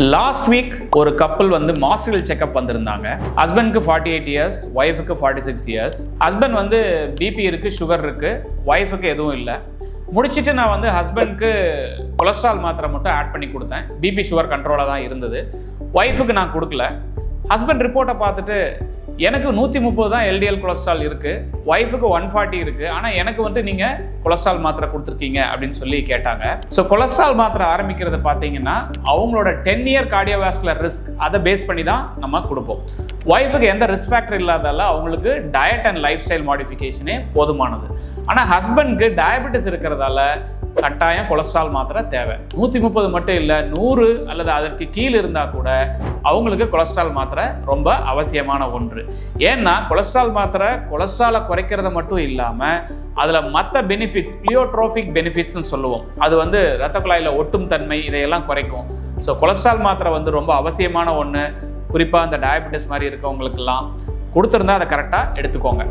Last week ஒரு கப்பல் வந்து மாஸ்டல் செக்அப் வந்திருந்தாங்க. ஹஸ்பண்ட்க்கு ஃபார்ட்டி எயிட் இயர்ஸ் ஒய்ஃபுக்கு ஃபார்ட்டி சிக்ஸ் இயர்ஸ் ஹஸ்பண்ட் வந்து பிபி இருக்கு சுகர் இருக்கு ஒய்ஃபுக்கு எதுவும் இல்லை. முடிச்சுட்டு நான் வந்து ஹஸ்பண்ட்க்கு கொலஸ்ட்ரால் மாத்திரை மட்டும் ஆட் பண்ணி கொடுத்தேன். பிபி சுகர் கண்ட்ரோலாக தான் இருந்தது. ஒய்ஃபுக்கு நான் கொடுக்கல. ஹஸ்பண்ட் ரிப்போர்ட்டை பார்த்துட்டு எனக்கு நூற்றி முப்பது தான் எல்டிஎல் கொலஸ்ட்ரால் இருக்குது ஒய்ஃபுக்கு ஒன் ஃபார்ட்டி இருக்குது ஆனால் எனக்கு வந்து நீங்கள் கொலஸ்ட்ரால் மாத்திரை கொடுத்துருக்கீங்க அப்படின்னு சொல்லி கேட்டாங்க. ஸோ கொலஸ்ட்ரால் மாத்திரை ஆரம்பிக்கிறது பார்த்தீங்கன்னா அவங்களோட டென் இயர் கார்டியோவாஸ்குலர் ரிஸ்க் அதை பேஸ் பண்ணி தான் நம்ம கொடுப்போம். ஒய்ஃபுக்கு எந்த ரிஸ்க் ஃபேக்டர் இல்லாதால அவங்களுக்கு டயட் அண்ட் லைஃப் ஸ்டைல் மாடிஃபிகேஷனே போதுமானது. ஆனால் ஹஸ்பண்ட்க்கு டயபெட்டிஸ் இருக்கிறதால கட்டாயம் கொலஸ்ட்ரால் மாத்திரை தேவை. நூற்றி முப்பது மட்டும் இல்லை நூறு அல்லது அதற்கு கீழே இருந்தால் கூட அவங்களுக்கு கொலஸ்ட்ரால் மாத்திரை ரொம்ப அவசியமான ஒன்று. ஏன்னா கொலஸ்ட்ரால் மாத்திரை கொலஸ்ட்ராலை குறைக்கிறத மட்டும் இல்லாமல் அதில் மற்ற பெனிஃபிட்ஸ் பிளியோட்ரோஃபிக் பெனிஃபிட்ஸ்னு சொல்லுவோம். அது வந்து ரத்த குழாயில் ஒட்டும் தன்மை இதையெல்லாம் குறைக்கும். ஸோ கொலஸ்ட்ரால் மாத்திரை வந்து ரொம்ப அவசியமான ஒன்று குறிப்பாக இந்த டயபெட்டிஸ் மாதிரி இருக்கவங்களுக்கெல்லாம். கொடுத்துருந்தா அதை கரெக்டாக எடுத்துக்கோங்க.